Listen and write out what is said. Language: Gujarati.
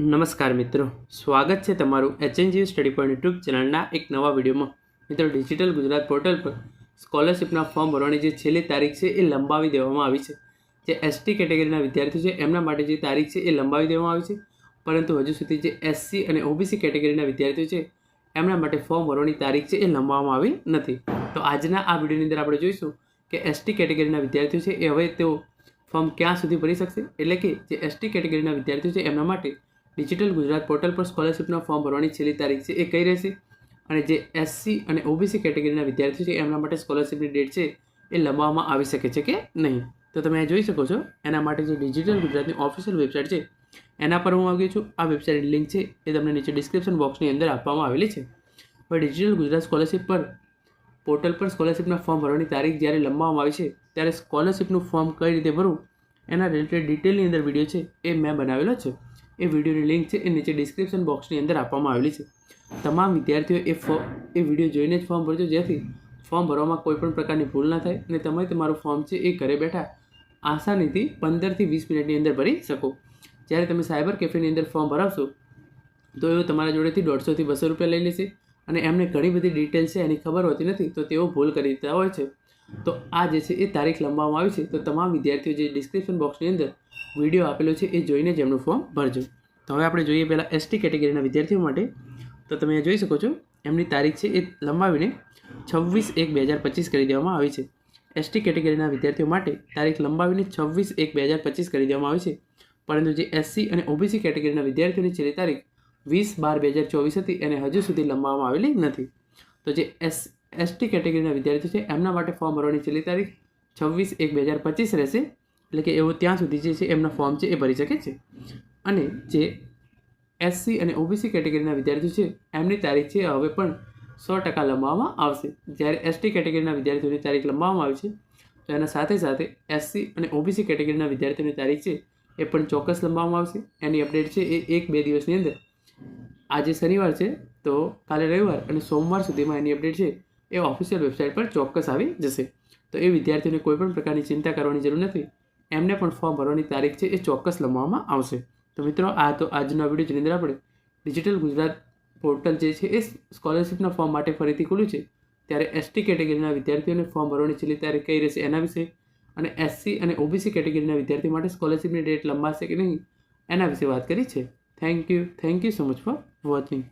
નમસ્કાર મિત્રો. સ્વાગત છે તમારું એચએનજી સ્ટડી પોઈન્ટ યુટ્યુબ ચેનલના એક નવા વિડીયોમાં. મિત્રો, ડિજિટલ ગુજરાત પોર્ટલ પર સ્કોલરશિપના ફોર્મ ભરવાની જે છેલ્લી તારીખ છે એ લંબાવી દેવામાં આવી છે. જે એસટી કેટેગરીના વિદ્યાર્થીઓ છે, એમના માટે જે તારીખ છે એ લંબાવી દેવામાં આવી છે. પરંતુ હજુ સુધી જે એસસી અને ઓબીસી કેટેગરીના વિદ્યાર્થીઓ છે, એમના માટે ફોર્મ ભરવાની તારીખ છે એ લંબાવવામાં આવી નથી. તો આજના આ વિડીયોની અંદર આપણે જોઈશું કે એસટી કેટેગરીના વિદ્યાર્થીઓ છે એ હવે તેઓ ફોર્મ ક્યાં સુધી ભરી શકશે? એટલે કે જે એસટી કેટેગરીના વિદ્યાર્થીઓ છે એમના માટે ડિજિટલ ગુજરાત પોર્ટલ પર સ્કોલરશિપના ફોર્મ ભરવાની છેલ્લી તારીખ છે એ કઈ રહેશે? અને જે એસસી અને ઓબીસી કેટેગરીના વિદ્યાર્થીઓ છે, એમના માટે સ્કોલરશિપની ડેટ છે, એ લંબાવવામાં આવી શકે છે કે નહીં? તો તમે જોઈ શકો છો, એના માટે જે ડિજિટલ ગુજરાતની ઓફિશિયલ વેબસાઇટ છે, એના પર હું આવ્યો છું. આ વેબસાઇટની લિંક છે, એ તમને નીચે ડિસ્ક્રિપ્શન બોક્સની અંદર આપવામાં આવેલી છે. હવે ડિજિટલ ગુજરાત સ્કોલરશિપ પર, પોર્ટલ પર સ્કોલરશિપના ફોર્મ ભરવાની તારીખ જ્યારે લંબાવવામાં આવી છે, ત્યારે સ્કોલરશિપનું ફોર્મ કઈ રીતે ભરવું એના રિલેટેડ ડિટેલની અંદર વીડિયો છે, એ મેં બનાવેલો છે. એ વિડીયોની લિંક છે એ નીચે ડિસ્ક્રિપ્શન બોક્સની અંદર આપવામાં આવેલી છે. તમામ વિદ્યાર્થીઓ એ ફો એ વીડિયો જોઈને જ ફોર્મ ભરજો, જેથી ફોર્મ ભરવામાં કોઈ પણ પ્રકારની ભૂલ ના થાય અને તમે તમારું ફોર્મ છે એ ઘરે બેઠા આસાનીથી પંદરથી વીસ મિનિટની અંદર ભરી શકો. જ્યારે તમે સાયબર કેફેની અંદર ફોર્મ ભરાવશો, તો એઓ તમારા જોડેથી દોઢસોથી બસો રૂપિયા લઈ લેશે અને એમને ઘણી બધી ડિટેલ છે, એની ખબર હોતી નથી, તો તેઓ ભૂલ કરી દેતા હોય છે. તો આ જે છે એ તારીખ લંબાવવામાં આવી છે. તો તમામ વિદ્યાર્થીઓ જે ડિસ્ક્રિપ્શન બોક્સની અંદર વીડિયો આપેલો છે એ જોઈને જ એમનું ફોર્મ ભરજો. તો હવે આપણે જોઈએ પહેલાં એસટી કેટેગરીના વિદ્યાર્થીઓ માટે. તો તમે જોઈ શકો છો, એમની તારીખ છે એ લંબાવીને છવ્વીસ એક બે હજાર પચીસ કરી દેવામાં આવી છે. એસટી કેટેગરીના વિદ્યાર્થીઓ માટે તારીખ લંબાવીને છવ્વીસ એક બે હજાર પચીસ કરી દેવામાં આવી છે. પરંતુ જે એસસી અને ઓબીસી કેટેગરીના વિદ્યાર્થીઓની છેલ્લી તારીખ વીસ બાર બે હજાર ચોવીસ હતી, એને હજુ સુધી લંબાવવામાં આવેલી નથી. તો જે એસ એસટી કેટેગરીના વિદ્યાર્થીઓ છે, એમના માટે ફોર્મ ભરવાની છેલ્લી તારીખ છવ્વીસ એક બે હજાર પચીસ રહેશે. એટલે કે એવો ત્યાં સુધી જે છે એમના ફોર્મ છે એ ભરી શકે છે. અને જે એસસી અને ઓબીસી કેટેગરીના વિદ્યાર્થીઓ છે, એમની તારીખ છે હવે પણ સો ટકા લંબાવવામાં આવશે. જ્યારે એસટી કેટેગરીના વિદ્યાર્થીઓની તારીખ લંબાવવામાં આવી છે, તો એના સાથે સાથે એસસી અને ઓબીસી કેટેગરીના વિદ્યાર્થીઓની તારીખ છે એ પણ ચોક્કસ લંબાવવામાં આવશે. એની અપડેટ છે એ એક બે દિવસની અંદર. આજે શનિવાર છે, તો કાલે રવિવાર અને સોમવાર સુધીમાં એની અપડેટ છે એ ઓફિશિયલ વેબસાઇટ પર ચોક્કસ આવી જશે. તો એ વિદ્યાર્થીઓને કોઈપણ પ્રકારની ચિંતા કરવાની જરૂર નથી. એમને પણ ફોર્મ ભરવાની તારીખ છે એ ચોક્કસ લંબાવવામાં આવશે. તો મિત્રો, આ તો આજના વીડિયો જેની અંદર આપણે ડિજિટલ ગુજરાત પોર્ટલ જે છે એ સ્કોલરશિપના ફોર્મ માટે ફરીથી ખુલ્યું છે. ત્યારે એસટી કેટેગરીના વિદ્યાર્થીઓને ફોર્મ ભરવાની છેલ્લી તારીખ કઈ રહેશે એના વિશે અને એસસી અને ઓબીસી કેટેગરીના વિદ્યાર્થી માટે સ્કોલરશિપની ડેટ લંબાશે કે નહીં એના વિશે વાત કરી છે. Thank you thank you so much for watching